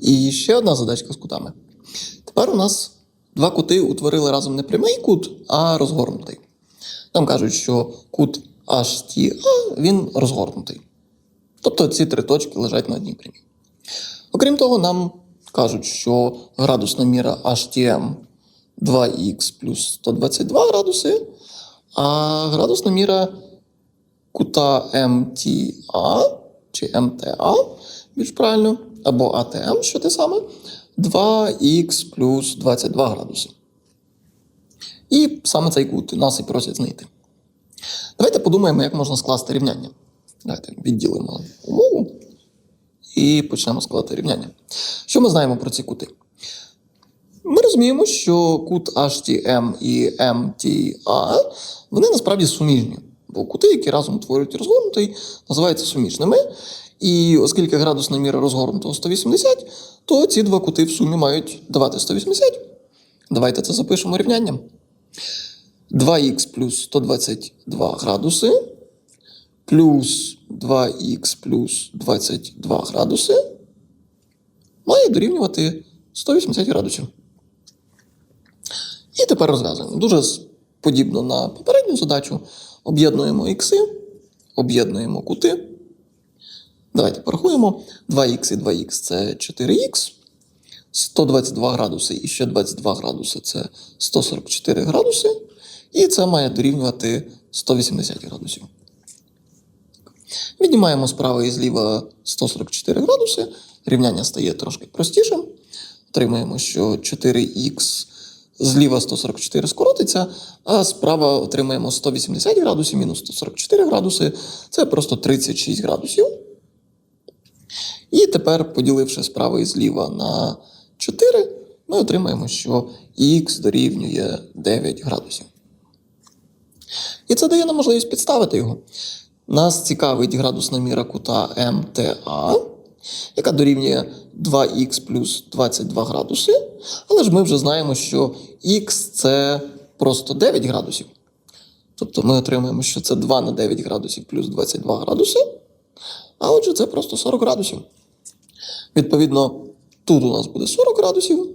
І ще одна задачка з кутами. Тепер у нас два кути утворили разом не прямий кут, а розгорнутий. Нам кажуть, що кут HTA він розгорнутий. Тобто ці три точки лежать на одній прямій. Окрім того, нам кажуть, що градусна міра HTM 2х плюс 122 градуси, а градусна міра кута МТА чи МТА, більш правильно, або АТМ, що те саме, 2х плюс 22 градуси. І саме цей кут нас і просять знайти. Давайте подумаємо, як можна скласти рівняння. Давайте відділимо умову і почнемо складати рівняння. Що ми знаємо про ці кути? Ми розуміємо, що кут HTM і MTA вони насправді суміжні, бо кути, які разом утворюють розгорнутий, називаються суміжними. І оскільки градусна міра розгорнутого 180, то ці два кути в сумі мають давати 180. Давайте це запишемо рівнянням. 2х плюс 122 градуси плюс 2х плюс 22 градуси має дорівнювати 180 градусів. І тепер розв'язуємо. Дуже подібно на попередню задачу. Об'єднуємо ікси, об'єднуємо кути. Давайте порахуємо. 2х і 2х це 4х. 122 градуси і ще 22 градуси це 144 градуси. І це має дорівнювати 180 градусів. Віднімаємо справа і зліва 144 градуси. Рівняння стає трошки простішим. Отримаємо, що 4х зліва 144 скоротиться, а справа отримаємо 180 градусів мінус 144 градуси. Це просто 36 градусів. І тепер, поділивши справа і зліва на 4, ми отримаємо, що х дорівнює 9 градусів. І це дає нам можливість підставити його. Нас цікавить градусна міра кута МТА, яка дорівнює 2х плюс 22 градуси. Але ж ми вже знаємо, що х це просто 9 градусів. Тобто ми отримаємо, що це 2 на 9 градусів плюс 22 градуси. А отже, це просто 40 градусів. Відповідно, тут у нас буде 40 градусів.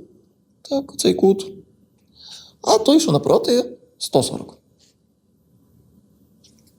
Так, цей кут. А той, що напроти, 140.